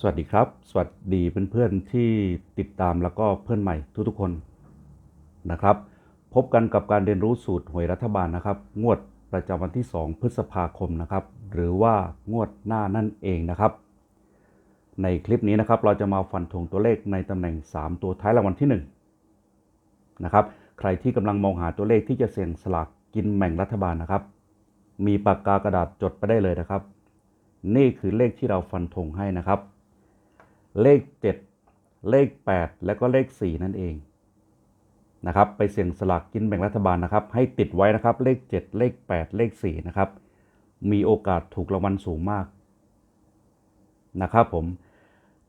สวัสดีครับ สวัสดีเพื่อนๆที่ติดตามแล้วก็เพื่อนใหม่ทุกๆคนนะครับ พบกันกับการเรียนรู้สูตรหวยรัฐบาลนะครับ งวดประจำวันที่ 2 พฤษภาคมนะครับ หรือว่างวดหน้านั่นเองนะครับ ในคลิปนี้นะครับเราจะมาฟันธงตัวเลขในตำแหน่ง 3 ตัวท้ายรางวัลที่ 1 นะครับ ใครที่กำลังมองหาตัวเลขที่จะเสี่ยงสลากกินแบ่งรัฐบาลนะครับ มีปากกากระดาษจดไปได้เลยนะครับ นี่คือเลขที่เราฟันธงให้นะครับ เลข 7 เลข 8 และก็เลข 4 นั่นเองนะครับไปเสี่ยงสลากกินแบ่งรัฐบาลนะครับ ให้ติดไว้นะครับเลข 7 เลข 8 เลข 4 นะครับ มีโอกาสถูกรางวัลสูงมากนะครับผม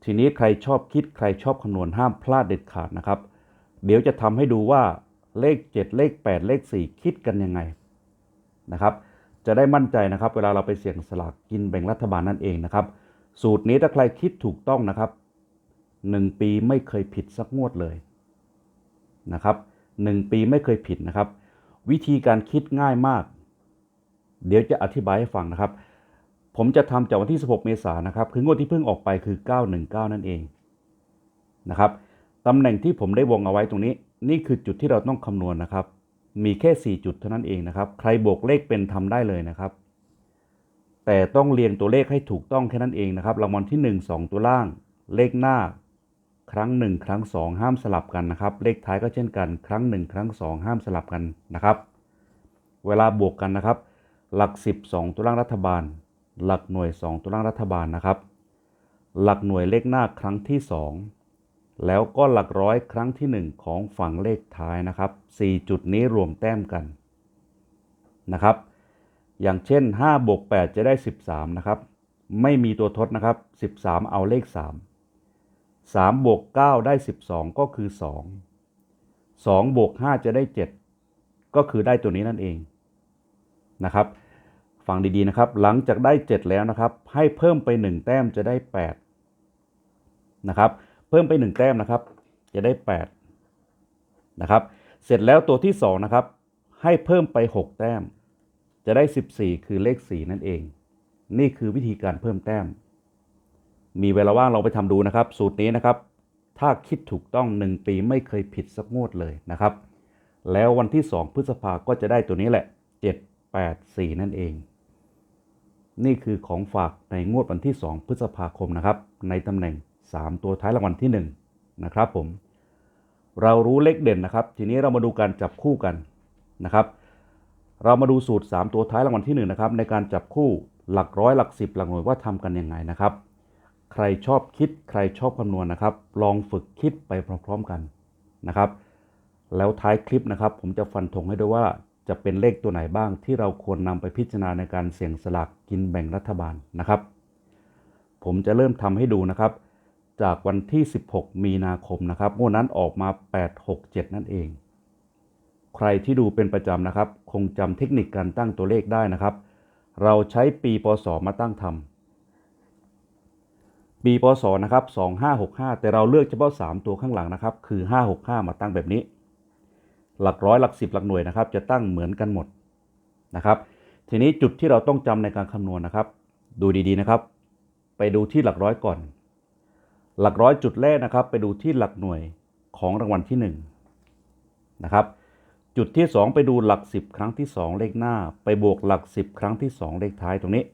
ทีนี้ใครชอบคิดใครชอบคำนวณห้ามพลาดเด็ดขาดนะครับ เดี๋ยวจะทำให้ดูว่าเลข 7 เลข 8 เลข 4 คิดกันยังไงนะครับ จะได้มั่นใจนะครับ เวลาเราไปเสี่ยงสลากกินแบ่งรัฐบาลนั่นเองนะครับ สูตรนี้ถ้าใครคิดถูกต้องนะครับ หนึ่งปีไม่เคยผิดสักงวดเลยนะครับหนึ่งปีไม่เคยผิดนะครับ วิธีการคิดง่ายมาก เดี๋ยวจะอธิบายให้ฟังนะครับ ผมจะทำจากวันที่ 16 เมษายนนะครับ คืองวดที่เพิ่งออกไปคือ 919 นั่นเองนะครับตำแหน่งที่ผมได้วงเอาไว้ตรงนี้ นี่คือจุดที่เราต้องคำนวณนะครับ มีแค่ 4 จุดเท่านั้นเองนะครับ ใครบวกเลขเป็นทำได้เลยนะครับ แต่ต้องเรียงตัวเลขให้ถูกต้องแค่นั้นเองนะครับรางวัลที่ 1 2 ตัวล่าง เลขหน้า ครั้ง 1 ครั้ง 2 ห้ามสลับกันนะครับ เลขท้ายก็เช่นกัน ครั้ง 1 ครั้ง 2 ห้ามสลับกันนะครับ เวลาบวกกันนะครับ หลัก 10 2 ตัวล่างรัฐบาล หลักหน่วย 2 ตัวล่างรัฐบาลนะครับ หลักหน่วยเลขหน้าครั้งที่ 2 แล้วก็หลักร้อยครั้งที่ 1 ของฝั่งเลขท้ายนะครับ 4 จุดนี้รวมแต้มกันนะครับ อย่างเช่น5บวก8จะได้ 13นะครับ ไม่มีตัวทดนะครับ 13 เอาเลข 3 3บวก9ได้ 12 ก็คือ 2 2บวก5จะได้ 7 ก็คือได้ตัวนี้นั่นเองนะครับ ฟังดีๆนะครับ หลังจากได้ 7 แล้วนะครับ ให้เพิ่มไป 1 แต้มจะได้ 8 นะครับ เพิ่มไป 1 แต้มนะครับ จะได้ 8 นะครับ เสร็จแล้วตัวที่ 2 นะครับ ให้เพิ่มไป 6 แต้ม จะได้ 14 คือเลข 4 นั่นเอง นี่คือวิธีการเพิ่มแต้ม มีเวลาว่างเราไปทำดูนะครับ สูตรนี้นะครับ ถ้าคิดถูกต้อง 1 ปีไม่เคยผิดสักงวดเลยนะครับ แล้ววันที่ 2 พฤษภาก็จะได้ตัวนี้แหละ 7 8 4 นั่นเอง นี่คือของฝากในงวดวันที่ 2 พฤษภาคมนะครับ ในตำแหน่ง 3 ตัวท้ายรางวัลที่ 1 นะครับผม เรารู้เลขเด่นนะครับ ทีนี้เรามาดูการจับคู่กันนะครับ เรามาดูสูตร 3 ตัวท้ายรางวัลที่ 1 นะครับ ในการจับคู่หลักร้อยหลักสิบหลักหน่วยว่าทำกันยังไงนะครับ ใครชอบคิด ใครชอบคำนวณนะครับ ลองฝึกคิดไปพร้อมๆกันนะครับ แล้วท้ายคลิปนะครับ ผมจะฟันธงให้ด้วยว่าจะเป็นเลขตัวไหนบ้างที่เราควรนำไปพิจารณาในการเสี่ยงสลากกินแบ่งรัฐบาลนะครับ ผมจะเริ่มทำให้ดูนะครับ จากวันที่ 16 มีนาคมนะครับงวดนั้นออกมา 867 นั่นเอง ใครที่ดูเป็นประจำนะครับ คงจำเทคนิคการตั้งตัวเลขได้นะครับ เราใช้ปีพศมาตั้งทำ ปีพศนะครับ2565 แต่เราเลือกเฉพาะ 3 ตัวข้างหลังนะครับ คือ 565 มาตั้งแบบนี้ หลักร้อยหลักสิบหลักหน่วยนะครับ จะตั้งเหมือนกันหมดนะครับ ทีนี้จุดที่เราต้องจำในการคำนวณนะครับ ดูดีๆนะครับ ไปดูที่หลักร้อยก่อน หลักร้อยจุดแรกนะครับ ไปดูที่หลักหน่วยของรางวัลที่1นะครับ จุดที่ 2 ไปดูหลัก 10 ครั้งที่ 2 เลขหน้า ไปบวกหลัก 10 ครั้งที่ 2 เลขท้ายตรงนี้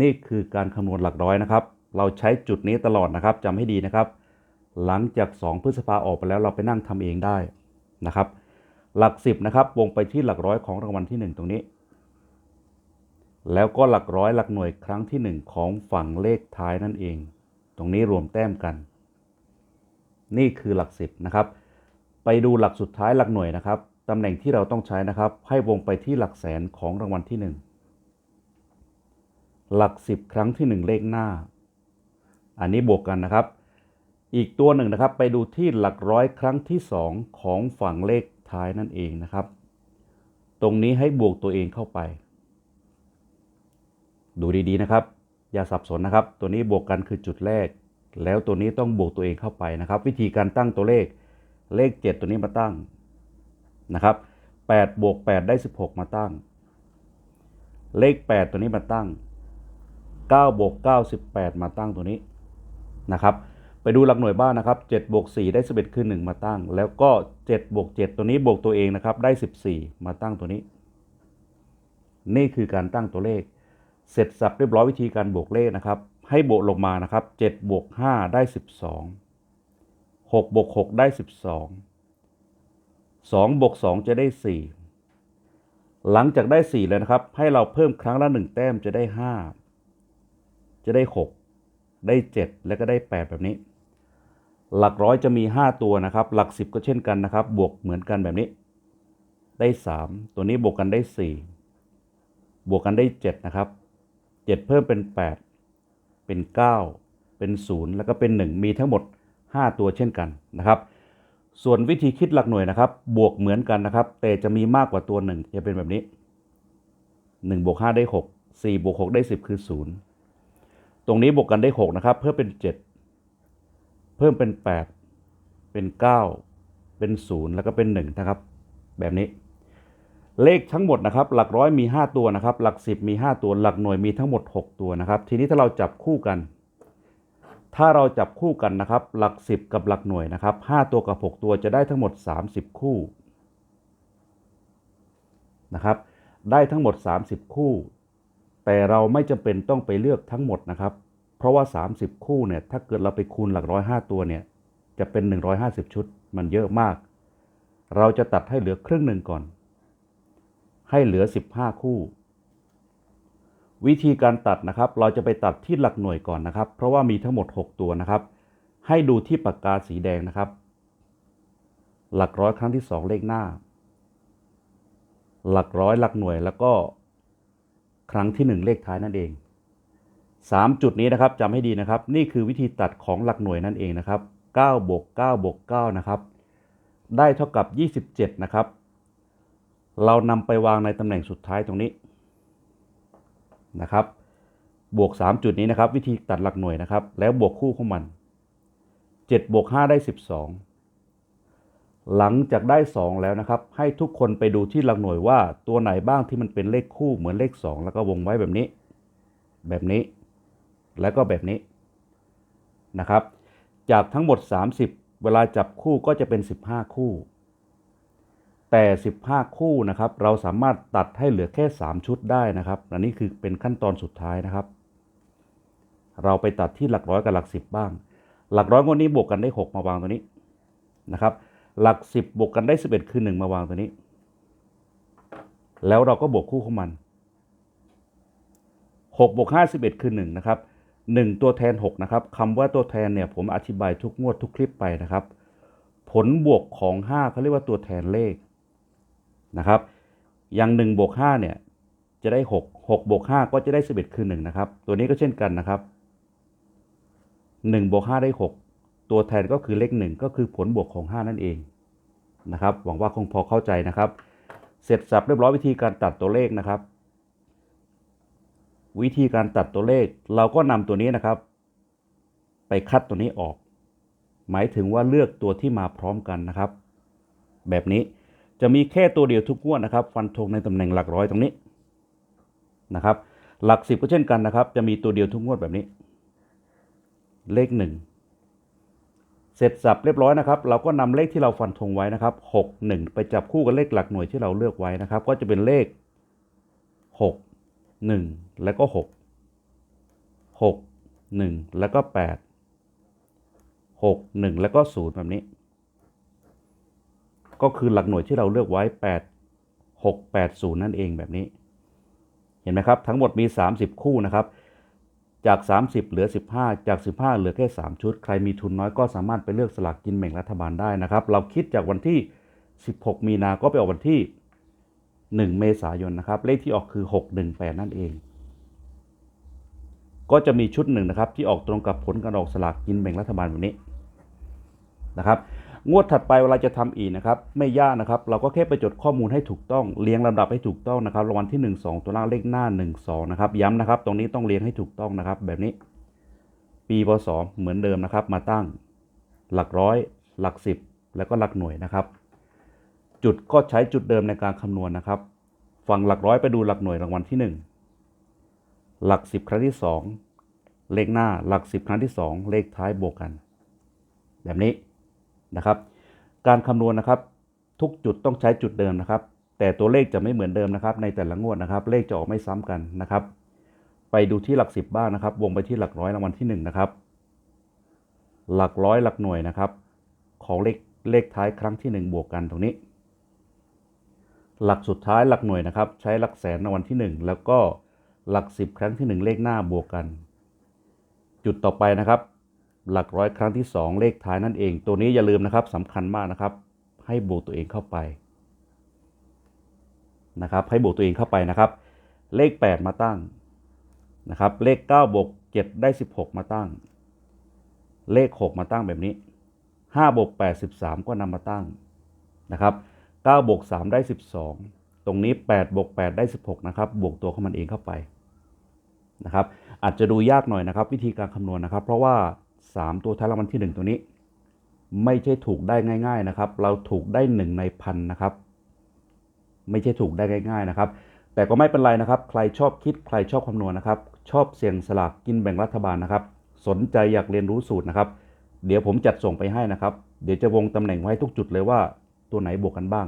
นี่คือการคำนวณหลักร้อยนะครับ เราใช้จุดนี้ตลอดนะครับจำให้ดีนะครับ หลังจาก 2 พฤษภาออกไปแล้วเราไปนั่งทำเองได้นะครับ หลัก 10นะครับวงไปที่หลักร้อยของรางวัลที่ 1 ตรงนี้ แล้วก็หลักร้อยหลักหน่วยครั้งที่ 1 ของฝั่งเลขท้ายนั่นเอง ตรงนี้รวมแต้มกัน นี่คือหลัก 10นะครับ ไปดูหลักสุดท้ายหลักหน่วยนะครับตำแหน่งที่เราต้องใช้นะครับ ให้วงไปที่หลักแสนของรางวัลที่ 1 หลัก 10 ครั้งที่ 1 เลขหน้า อันนี้บวกกันนะครับ อีกตัวหนึ่งนะครับ ไปดูที่หลักร้อยครั้งที่ 2 ของฝั่งเลขท้ายนั่นเองนะครับ ตรงนี้ให้บวกตัวเองเข้าไป ดูดีๆนะครับ อย่าสับสนนะครับ ตัวนี้บวกกันคือจุดแรก แล้วตัวนี้ต้องบวกตัวเองเข้าไปนะครับ วิธีการตั้งตัวเลขเลข 7 ตัวนี้มาตั้งนะครับ8บวก8ได้ 16 มาตั้ง เลข 8 ตัวนี้มาตั้ง 9บวก9 18 มาตั้งตัวนี้นะครับ ไปดูหลักหน่วยบ้านนะครับ7บวก4ได้ 11 คือ 1 มาตั้ง แล้วก็7บวก7ตัวนี้บวกตัวเองนะครับ ได้ 14 มาตั้งตัวนี้ นี่คือการตั้งตัวเลข เสร็จสับเรียบร้อยวิธีการบวกเลขนะครับ ให้บวกลงมานะครับ7บวก5ได้ 12 6บวก6ได้ 12 2บวก2จะได้ 4 หลังจากได้ 4 แล้วนะครับ ให้เราเพิ่มครั้งละ 1 แต้มจะได้ 5 จะได้ 6 ได้ 7 แล้วก็ได้ 8 แบบนี้ หลักร้อยจะมี 5 ตัวนะครับ หลัก 10 ก็เช่นกันนะครับ บวกเหมือนกันแบบนี้ ได้ 3 ตัวนี้บวกกันได้ 4 บวกกันได้ 7 นะครับ 7 เพิ่มเป็น 8 เป็น 9 เป็น 0 แล้วก็เป็น 1 มีทั้งหมด 5 ตัวเช่นกันนะครับ ส่วนวิธีคิดหลักหน่วยนะครับ บวกเหมือนกันนะครับ แต่จะมีมากกว่าตัว 1 จะเป็นแบบนี้1บวก5ได้ 6 4บวก6ได้ 10 คือ 0 รงนี้บวกกันได้ 6 นะครับ เพิ่มเป็น 7 เพิ่มเป็น 8 เป็น 9 เป็น 0 แล้วก็เป็น 1 นะครับ แบบนี้ เลขทั้งหมดนะครับ หลักร้อยมี 5 ตัวนะครับ หลัก 10 มี 5 ตัว หลักหน่วยมีทั้งหมด 6 ตัวนะครับ ทีนี้ถ้าเราจับคู่กัน ถ้าเราจับคู่กันนะครับ หลัก 10 กับหลักหน่วยนะครับ 5 ตัวกับ 6 ตัวจะได้ทั้งหมด 30 คู่นะครับ ได้ทั้งหมด 30 คู่ แต่เราไม่จำเป็นต้องไปเลือกทั้งหมดนะครับ เพราะว่า 30 คู่เนี่ยถ้าเกิดเราไปคูณหลักร้อย5ตัวเนี่ยจะเป็น 150 ชุด มันเยอะมาก เราจะตัดให้เหลือครึ่งหนึ่งก่อน ให้เหลือ 15 คู่ วิธีการตัดนะครับ เราจะไปตัดที่หลักหน่วยก่อนนะครับ เพราะว่ามีทั้งหมด 6 ตัวนะครับ ให้ดูที่ปากกาสีแดงนะครับ หลักร้อยครั้งที่ 2 เลขหน้า หลักร้อยหลักหน่วยแล้วก็ ครั้งที่ 1 เลขท้ายนั่นเอง 3 จุดนี้นะครับจำให้ดีนะครับ นี่คือวิธีตัดของหลักหน่วยนั่นเองนะครับ9บวก9บวก9นะครับ ได้เท่ากับ 27 นะครับ เรานำไปวางในตำแหน่งสุดท้ายตรงนี้นะครับ บวก 3 จุดนี้นะครับ วิธีตัดหลักหน่วยนะครับ แล้วบวกคู่ของมัน 7 บวก 5 ได้ 12 หลังจากได้ 2 แล้วนะครับ ให้ทุกคนไปดูที่หลักหน่วยว่าตัวไหนบ้างที่มันเป็นเลขคู่เหมือนเลข 2 แล้วก็วงไว้แบบนี้ แบบนี้ แล้วก็แบบนี้นะครับ จากทั้งหมด 30 เวลาจับคู่ก็จะเป็น 15 คู่ แต่ 15 คู่นะครับ เราสามารถตัดให้เหลือแค่ 3 ชุดได้นะครับอันนี้คือเป็นขั้นตอนสุดท้ายนะครับ เราไปตัดที่หลักร้อยกับหลัก 10 บ้าง หลักร้อยงวดนี้บวกกันได้ 6 มาวางตัวนี้นะครับ หลัก 10 บวกกันได้ 11 คือ 1 มาวางตัวนี้ แล้วเราก็บวกคู่ของมัน 6 บวก 5 11 คือ 1 นะครับ 1 ตัวแทน 6 นะครับคำว่าตัวแทนเนี่ยผมอธิบายทุกงวดทุกคลิปไปนะครับ ผลบวกของ 5เขาเรียกว่าตัวแทนเลขนะครับ อย่าง1บวก5เนี่ยจะได้ 6 6บวก5ก็จะได้ 11 คือ 1 นะครับ ตัวนี้ก็เช่นกันนะครับ 1บวก5ได้ 6 ตัวแทนก็คือเลข 1 ก็คือผลบวกของ 5 นั่นเองนะครับ หวังว่าคงพอเข้าใจนะครับ เสร็จสับเรียบร้อยวิธีการตัดตัวเลขนะครับ วิธีการตัดตัวเลข เราก็นำตัวนี้นะครับ ไปคัดตัวนี้ออก หมายถึงว่าเลือกตัวที่มาพร้อมกันนะครับ แบบนี้จะมีแค่ตัวเดียวทุกงวดนะครับ ฟันธงในตำแหน่งหลักร้อยตรงนี้นะครับ หลักสิบก็เช่นกันนะครับ จะมีตัวเดียวทุกงวดแบบนี้ เลขหนึ่ง เสร็จสับเรียบร้อยนะครับ เราก็นำเลขที่เราฟันธงไว้นะครับหกหนึ่งไปจับคู่กับเลขหลักหน่วยที่เราเลือกไว้นะครับ ก็จะเป็นเลขหกหนึ่งแล้วก็หกหกหนึ่งแล้วก็แปดหกหนึ่งแล้วก็ศูนย์แบบนี้ ก็คือหลักหน่วยที่เราเลือกไว้แปดหกแปดศูนย์นั่นเองแบบนี้ เห็นไหมครับ ทั้งหมดมี 30 คู่นะครับ จาก 30 เหลือ 15 จาก 15 เหลือแค่ 3 ชุด ใครมีทุนน้อยก็สามารถไปเลือกสลากกินแบ่งรัฐบาลได้นะครับ เราคิดจากวันที่ 16 มีนาก็ไปออกวันที่ 1 เมษายนนะครับ เลขที่ออกคือ 618 นั่นเอง ก็จะมีชุดหนึ่งนะครับที่ออกตรงกับผลการออกสลากกินแบ่งรัฐบาลแบบนี้นะครับ งวดถัดไปเวลาจะทำอีกนะครับไม่ยากนะครับ เราก็แค่ไปจดข้อมูลให้ถูกต้องเรียงลำดับให้ถูกต้องนะครับรางวัลที่ 1 2 ตัวล่างเลขหน้า 1 2 นะครับย้ำนะครับ ตรงนี้ต้องเรียงให้ถูกต้องนะครับ แบบนี้ ปีพศเหมือนเดิมนะครับ มาตั้ง หลักร้อย หลักสิบแล้วก็หลักหน่วยนะครับ จุดก็ใช้จุดเดิมในการคำนวณนะครับ ฝั่งหลักร้อยไปดูหลักหน่วยรางวัลที่หลักสิบครั้งที่สองเลขหน้าหลักสิบครั้งที่สองเลขท้ายบวกกัน แบบนี้ นะครับ การคำนวณนะครับทุกจุดต้องใช้จุดเดิมนะครับ แต่ตัวเลขจะไม่เหมือนเดิมนะครับ ในแต่ละงวดนะครับ เลขจะออกไม่ซ้ำกันนะครับ ไปดูที่หลักสิบบ้างนะครับ วงไปที่หลักร้อยรางวัลที่หนึ่งนะครับ หลักร้อยหลักหน่วยนะครับ ของเลขเลขท้ายครั้งที่หนึ่งบวกกันตรงนี้ หลักสุดท้ายหลักหน่วยนะครับ ใช้หลักแสนรางวัลที่หนึ่งแล้วก็หลักสิบครั้งที่หนึ่งเลขหน้าบวกกัน จุดต่อไปนะครับ หลักร้อยครั้งที่สองเลขท้ายนั่นเอง ตัวนี้อย่าลืมนะครับสำคัญมากนะครับ ให้บวกตัวเองเข้าไปนะครับ ให้บวกตัวเองเข้าไปนะครับ เลข 8 มาตั้งนะครับ เลข9บวก7ได้ 16 มาตั้ง เลข 6 มาตั้งแบบนี้5บวก8 13 ก็นำมาตั้งนะครับ9บวก3ได้ 12 ตรงนี้8บวก8ได้ 16 นะครับ บวกตัวของมันเองเข้าไปนะครับ อาจจะดูยากหน่อยนะครับ วิธีการคำนวณนะครับ เพราะว่า 3 ตัวท้ายรางวัลที่ 1 ตัวนี้ ไม่ใช่ถูกได้ง่าย ๆนะครับ เราถูกได้ 1 ในพันนะครับ ไม่ใช่ถูกได้ง่าย ๆนะครับ แต่ก็ไม่เป็นไรนะครับ ใครชอบคิดใครชอบคำนวณนะครับ ชอบเสี่ยงสลากกินแบ่งรัฐบาลนะครับ สนใจอยากเรียนรู้สูตรนะครับ เดี๋ยวผมจัดส่งไปให้นะครับ เดี๋ยวจะวงตำแหน่งไว้ทุกจุดเลยว่าตัวไหนบวกกันบ้าง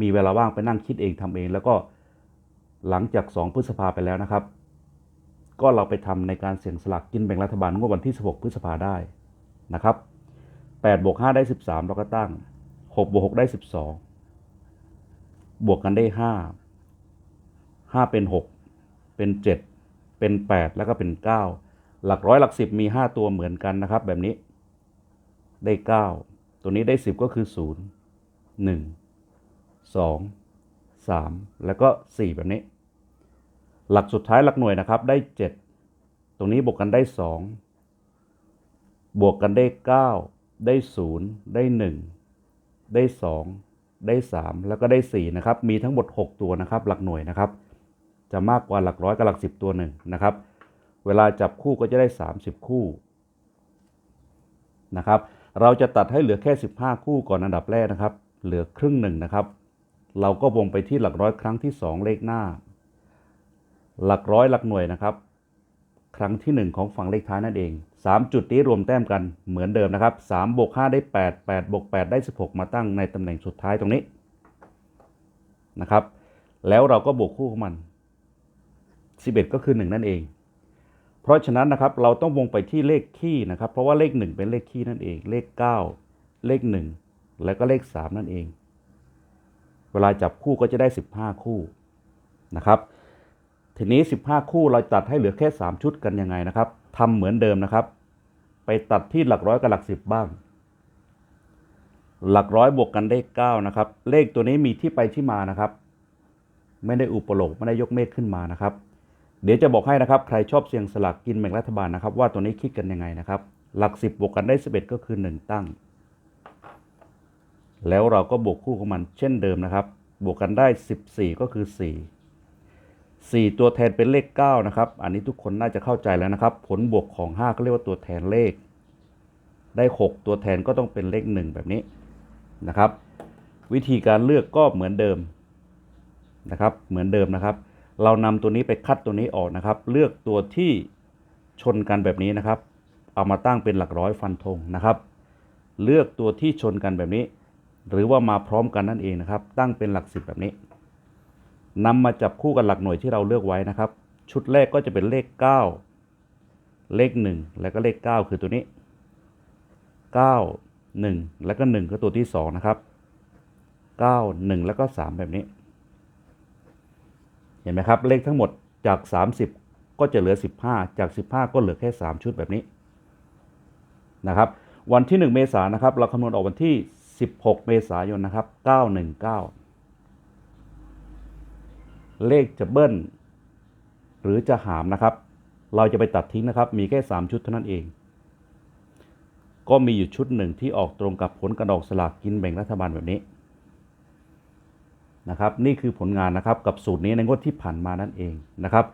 มีเวลาว่างไปนั่งคิดเองทำเอง แล้วก็หลังจาก 2 พฤษภาไปแล้วนะครับ ก็เราไปทำในการเสี่ยงสลากกินแบ่งรัฐบาลงวดวันที่ 16 พฤษภาได้นะครับ8บวก5ได้ 13 เราก็ตั้ง6บวก6ได้ 12 บวกกันได้ 5 5 เป็น 6 เป็น 7 เป็น 8 แล้วก็เป็น 9 หลักร้อยหลัก 10 มี 5 ตัวเหมือนกันนะครับ แบบนี้ได้ 9 ตัวนี้ได้ 10 ก็คือ 0 1 2 3 แล้วก็ 4 แบบนี้ หลักสุดท้ายหลักหน่วยนะครับได้ 7 ตรงนี้บวกกันได้ 2 บวกกันได้ 9 ได้ 0 ได้ 1 ได้ 2 ได้ 3 แล้วก็ได้ 4 นะครับ มีทั้งหมด 6 ตัวนะครับ หลักหน่วยนะครับ จะมากกว่าหลักร้อยกับหลัก 10 ตัวหนึ่งนะครับ เวลาจับคู่ก็จะได้ 30 คู่นะครับเราจะตัดให้เหลือแค่ 15 คู่ก่อนอันดับแรกนะครับ เหลือครึ่งหนึ่งนะครับ เราก็วงไปที่หลักร้อยครั้งที่ 2 เลขหน้า หลักร้อยหลักหน่วยนะครับ ครั้งที่ 1 ของฝั่งเลขท้ายนั่นเอง 3 จุดนี้รวมแต้มกันเหมือนเดิมนะครับ3บวก5ได้ 8 8บวก8ได้ 16 มาตั้งในตำแหน่งสุดท้ายตรงนี้นะครับ แล้วเราก็บวกคู่ของมัน 11 ก็คือ 1 นั่นเอง เพราะฉะนั้นนะครับเราต้องวงไปที่เลขคี่นะครับ เพราะว่าเลข 1 เป็นเลขคี่นั่นเอง เลข 9 เลข 1 แล้วก็เลข 3 นั่นเอง เวลาจับคู่ก็จะได้ 15 คู่นะครับ ทีนี้ 15 คู่เราตัดให้เหลือแค่ 3 ชุดกันยังไงนะครับทำเหมือนเดิมนะครับ ไปตัดที่หลักร้อยกับหลัก 10 บ้าง หลักร้อยบวกกันได้9นะครับ เลขตัวนี้มีที่ไปที่มานะครับ ไม่ได้อุปโลกไม่ได้ยกเมฆขึ้นมานะครับ เดี๋ยวจะบอกให้นะครับ ใครชอบเสี่ยงสลากกินแบ่งรัฐบาลนะครับ ว่าตัวนี้คิดกันยังไงนะครับ หลัก 10 บวกกันได้ 11 ก็คือ 1 ตั้ง แล้วเราก็บวกคู่ของมันเช่นเดิมนะครับ บวกกันได้ 14 ก็คือ 4 4 ตัวแทนเป็นเลข9นะครับ อันนี้ทุกคนน่าจะเข้าใจแล้วนะครับ ผลบวกของ5ก็เรียกว่าตัวแทนเลข ได้ 6 ตัวแทนก็ต้องเป็นเลข 1 แบบนี้นะครับ วิธีการเลือกก็เหมือนเดิมนะครับ เหมือนเดิมนะครับ เรานำตัวนี้ไปคัดตัวนี้ออกนะครับ เลือกตัวที่ชนกันแบบนี้นะครับ เอามาตั้งเป็นหลักร้อยฟันธงนะครับ เลือกตัวที่ชนกันแบบนี้ หรือว่ามาพร้อมกันนั่นเองนะครับ ตั้งเป็นหลักสิบแบบนี้ นำมาจับคู่กับหลักหน่วยที่เราเลือกไว้นะครับ ชุดแรกก็จะเป็นเลข 9 เลข 1 แล้วก็เลข 9 คือตัวนี้ 9 1 แล้วก็1ก็ตัวที่ 2 นะครับ 9 1 แล้วก็ 3 แบบนี้ เห็นไหมครับ เลขทั้งหมดจาก 30 ก็จะเหลือ 15 จาก 15 ก็เหลือแค่ 3 ชุดแบบนี้นะครับ วันที่ 1 เมษายนนะครับ เราคำนวณออกวันที่ 16 เมษายนนะครับ 919 เลขจะเบิ้ล หรือจะหามนะครับ เราจะไปตัดทิ้งนะครับ มีแค่ 3 ชุดเท่านั้นเอง ก็มีอยู่ชุดหนึ่งที่ออกตรงกับผลกระดอกสลากกินแบ่งรัฐบาลแบบนี้นะครับนี่คือผลงานนะครับกับสูตรนี้ในงวดที่ผ่านมานั่นเองนะครับ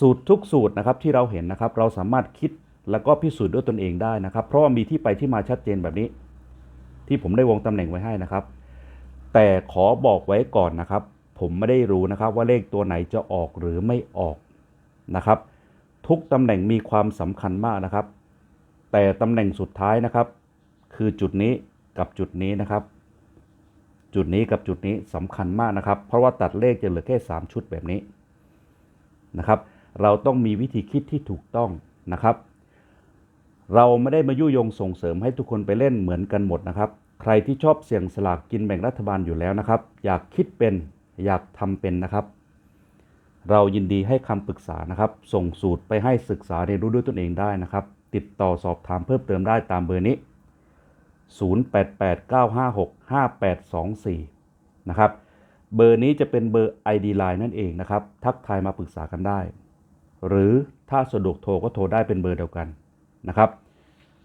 สูตรทุกสูตรนะครับที่เราเห็นนะครับ เราสามารถคิดแล้วก็พิสูจน์ด้วยตนเองได้นะครับ เพราะมีที่ไปที่มาชัดเจนแบบนี้ ที่ผมได้วงตำแหน่งไว้ให้นะครับ แต่ขอบอกไว้ก่อนนะครับ ผมไม่ได้รู้นะครับว่าเลขตัวไหนจะออกหรือไม่ออกนะครับ ทุกตำแหน่งมีความสำคัญมากนะครับ แต่ตำแหน่งสุดท้ายนะครับ คือจุดนี้กับจุดนี้นะครับ จุดนี้กับจุดนี้สำคัญมากนะครับ เพราะว่าตัดเลขจะเหลือแค่ 3 ชุดแบบนี้นะครับ เราต้องมีวิธีคิดที่ถูกต้องนะครับ เราไม่ได้มายุยงส่งเสริมให้ทุกคนไปเล่นเหมือนกันหมดนะครับ ใครที่ชอบเสี่ยงสลากกินแบ่งรัฐบาลอยู่แล้วนะครับ อยากคิดเป็น อยากทำเป็นนะครับ เรายินดีให้คำปรึกษานะครับ ส่งสูตรไปให้ศึกษาเรียนรู้ด้วยตนเองได้นะครับ ติดต่อสอบถามเพิ่มเติมได้ตามเบอร์นี้ 0889565824 นะครับ เบอร์นี้จะเป็นเบอร์ ID Line นั่นเองนะครับ ทักทายมาปรึกษากันได้ หรือถ้าสะดวกโทรก็โทรได้เป็นเบอร์เดียวกันนะครับ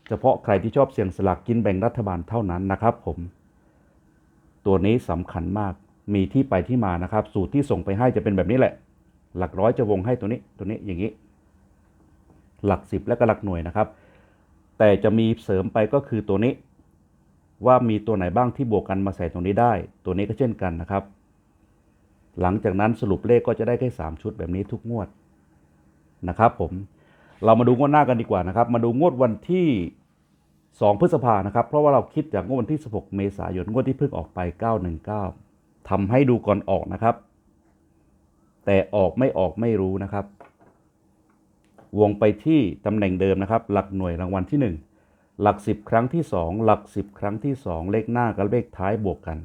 เฉพาะใครที่ชอบเสี่ยงสลากกินแบ่งรัฐบาลเท่านั้นนะครับผม ตัวนี้สำคัญมาก มีที่ไปที่มานะครับ สูตรที่ส่งไปให้จะเป็นแบบนี้แหละ หลักร้อยจะวงให้ตัวนี้ตัวนี้อย่างนี้ หลักสิบและก็หลักหน่วยนะครับ แต่จะมีเสริมไปก็คือตัวนี้ ว่ามีตัวไหนบ้างที่บวกกันมาใส่ตรงนี้ได้ ตัวนี้ก็เช่นกันนะครับ หลังจากนั้นสรุปเลขก็จะได้แค่3ชุดแบบนี้ทุกงวดนะครับ ผมเรามาดูงวดหน้ากันดีกว่านะครับ มาดูงวดวันที่ 2 พฤษภานะครับ เพราะว่าเราคิดจากงวดวันที่ 16 เมษายน งวดที่เพิ่งออกไป 919 ทำให้ดูก่อนออกนะครับ แต่ออกไม่ออกไม่รู้นะครับ วงไปที่ตำแหน่งเดิมนะครับ หลักหน่วยรางวัลที่ 1 หลัก 10 ครั้งที่ 2 หลัก 10 ครั้งที่ 2 เลขหน้ากับเลขท้ายบวกกัน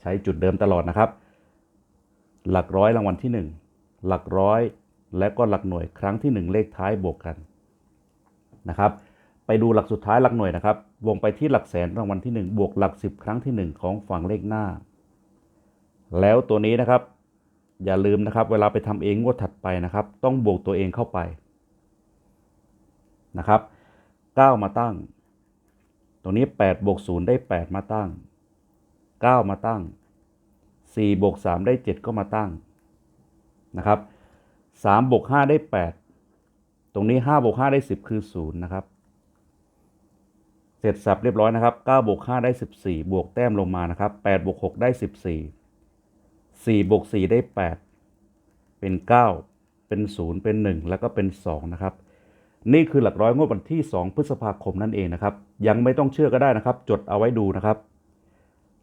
ใช้จุดเดิมตลอดนะครับ หลักร้อยรางวัลที่ 1 หลักร้อยและก็หลักหน่วยครั้งที่ 1 เลขท้ายบวกกันนะครับ ไปดูหลักสุดท้ายหลักหน่วยนะครับ วงไปที่หลักแสนรางวัลที่ 1 บวกหลัก 10 ครั้งที่ 1 ของฝั่งเลขหน้า แล้วตัวนี้นะครับ อย่าลืมนะครับ เวลาไปทำเองงวดถัดไปนะครับ ต้องบวกตัวเองเข้าไปนะครับ9มาตั้ง ตรงนี้8บวก0ได้ 8 มาตั้ง 9 มาตั้ง4บวก3ได้ 7 ก็มาตั้งนะครับ3บวก5ได้ 8 ตรงนี้5บวก5ได้ 10 คือ 0 นะครับ เสร็จสับเรียบร้อยนะครับ9บวก5ได้ 14 บวกแต้มลงมานะครับ8บวก6ได้ 14 4บวก4ได้ 8 เป็น 9 เป็น 0 เป็น 1 แล้วก็เป็น 2 นะครับ นี่คือหลักร้อยงวดวันที่ 2 พฤษภาคมนั่นเองนะครับ ยังไม่ต้องเชื่อก็ได้นะครับ จดเอาไว้ดูนะครับ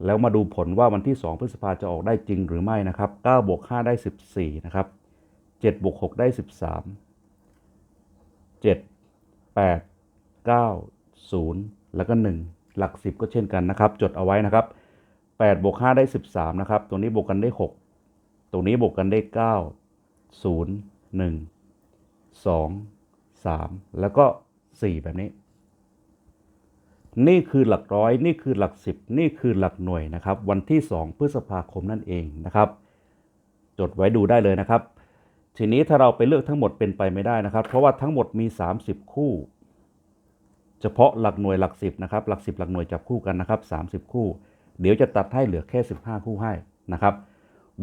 แล้วมาดูผลว่าวันที่ 2 พฤษภาจะออกได้จริงหรือไม่นะครับ9บวก5ได้ 14 นะครับ7บวก6ได้ 13 7 8 9 0 แล้วก็ 1 หลัก 10 ก็เช่นกันนะครับ จดเอาไว้นะครับ8บวก5ได้ 13 นะครับตรงนี้บวกกันได้ 6ตรงนี้บวกกันได้ 9 0 1 2 3 แล้วก็ 4 แบบนี้ นี่คือหลักร้อย นี่คือหลักสิบนี่คือหลักหน่วยนะครับ วันที่ 2 พฤษภาคมนั่นเองนะครับ จดไว้ดูได้เลยนะครับ ทีนี้ถ้าเราไปเลือกทั้งหมดเป็นไปไม่ได้นะครับ เพราะว่าทั้งหมดมี 30 คู่ เฉพาะหลักหน่วยหลักสิบนะครับหลักสิบหลักหน่วยจับคู่กันนะครับ30 คู่ เดี๋ยวจะตัดให้เหลือแค่ 15 คู่ให้นะครับ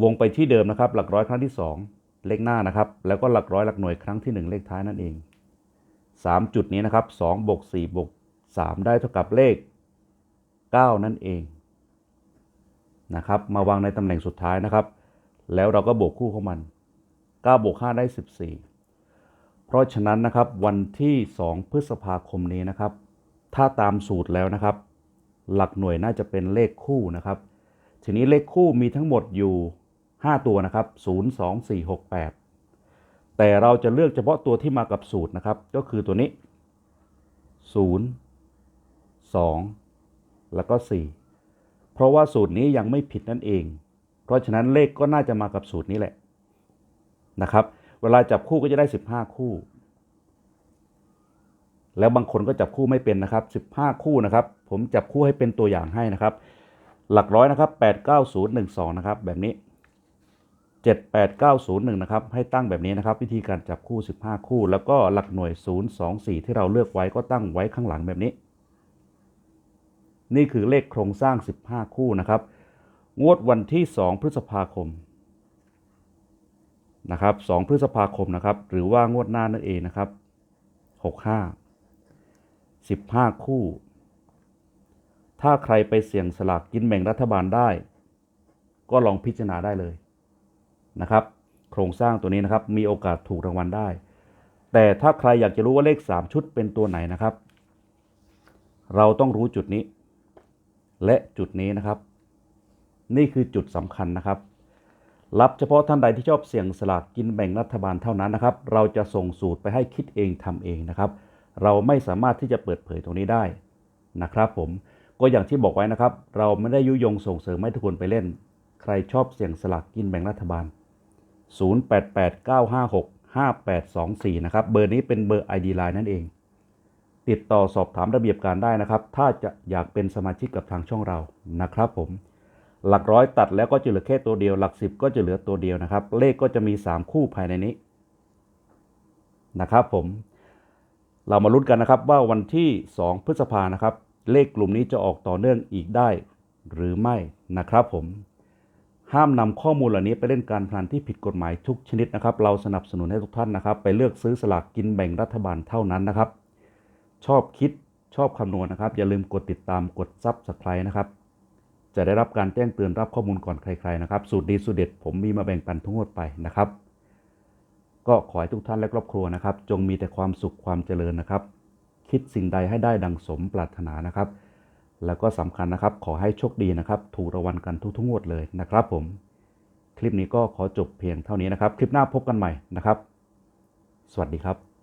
วงไปที่เดิมนะครับหลักร้อยครั้งที่ 2 เลขหน้านะครับแล้วก็หลักร้อยหลักหน่วยครั้งที่ 1 เลขท้ายนั่นเอง 3 จุดนี้นะครับ2บวก4บวก3ได้เท่ากับเลข 9 นั่นเองนะครับมาวางในตำแหน่งสุดท้ายนะครับ แล้วเราก็บวกคู่ของมัน9บวก5ได้ 14 ราะฉะนั้นนะครับวันที่ 2 พฤษภาคมนี้นะครับ ถ้าตามสูตรแล้วนะครับ หลักหน่วยน่าจะเป็นเลขคู่นะครับ ทีนี้เลขคู่มีทั้งหมดอยู่ 5 ตัวนะครับ 0 2 4 6 8 แต่เราจะเลือกเฉพาะตัวที่มากับสูตรนะครับ ก็คือตัวนี้ 0 2 แล้วก็ 4 เพราะว่าสูตรนี้ยังไม่ผิดนั่นเอง เพราะฉะนั้นเลขก็น่าจะมากับสูตรนี้แหละนะครับ เวลาจับคู่ก็จะได้ 15 คู่ แล้วบางคนก็จับคู่ไม่เป็นนะครับ 15 คู่นะครับ ผมจับคู่ให้เป็นตัวอย่างให้นะครับ หลักร้อยนะครับ 8 9 0 1 2 นะครับ แบบนี้ 7 8 9 0 1 นะครับ ให้ตั้งแบบนี้นะครับ วิธีการจับคู่ 15 คู่ แล้วก็หลักหน่วย 0 2 4 ที่เราเลือกไว้ก็ตั้งไว้ข้างหลังแบบนี้ นี่คือเลขโครงสร้าง 15 คู่นะครับ งวดวันที่ 2 พฤษภาคม นะครับ2พฤษภาคมนะครับหรือว่างวดหน้านั่นเองนะครับ 65 15 คู่ ถ้าใครไปเสี่ยงสลากกินแบ่งรัฐบาลได้ ก็ลองพิจารณาได้เลยนะครับ โครงสร้างตัวนี้นะครับมีโอกาสถูกรางวัลได้ แต่ถ้าใครอยากจะรู้ว่าเลข 3 ชุดเป็นตัวไหนนะครับ เราต้องรู้จุดนี้ และจุดนี้นะครับ นี่คือจุดสำคัญนะครับ รับเฉพาะท่านใดที่ชอบเสี่ยงสลากกินแบ่งรัฐบาลเท่านั้นนะครับ เราจะส่งสูตรไปให้คิดเองทำเองนะครับ เราไม่สามารถที่จะเปิดเผยตรงนี้ได้นะครับ ผมก็อย่างที่บอกไว้นะครับ เราไม่ได้ยุยงส่งเสริมให้ทุกคนไปเล่น ใครชอบเสี่ยงสลากกินแบ่งรัฐบาล 0889565824 นะครับ เบอร์นี้เป็นเบอร์ ID Line นั่นเอง ติดต่อสอบถามระเบียบการได้นะครับ ถ้าจะอยากเป็นสมาชิกกับทางช่องเรานะครับผม หลักร้อยตัดแล้วก็จะเหลือแค่ตัวเดียว หลักสิบก็จะเหลือตัวเดียวนะครับ เลขก็จะมี 3 คู่ภายในนี้นะครับผมเรามาลุ้นกันนะครับว่าวันที่ 2 พฤษภานะครับ เลขกลุ่มนี้จะออกต่อเนื่องอีกได้หรือไม่นะครับผม ห้ามนำข้อมูลเหล่านี้ไปเล่นการพนันที่ผิดกฎหมายทุกชนิดนะครับ เราสนับสนุนให้ทุกท่านนะครับ ไปเลือกซื้อสลากกินแบ่งรัฐบาลเท่านั้นนะครับ ชอบคิดชอบคำนวณนะครับ อย่าลืมกดติดตามกดซับสไครต์นะครับ จะได้รับการแจ้งเตือนรับข้อมูลก่อนใคร ๆนะครับ สูตรดีสูตรเด็ดผมมีมาแบ่งปันทุกงวดไปนะครับ ก็ขอให้ทุกท่านและครอบครัวนะครับ จงมีแต่ความสุขความเจริญนะครับ คิดสิ่งใดให้ได้ดังสมปรารถนานะครับ แล้วก็สำคัญนะครับ ขอให้โชคดีนะครับ ถูกรางวัลกันทุกๆงวดเลยนะครับผม คลิปนี้ก็ขอจบเพียงเท่านี้นะครับ คลิปหน้าพบกันใหม่นะครับ สวัสดีครับ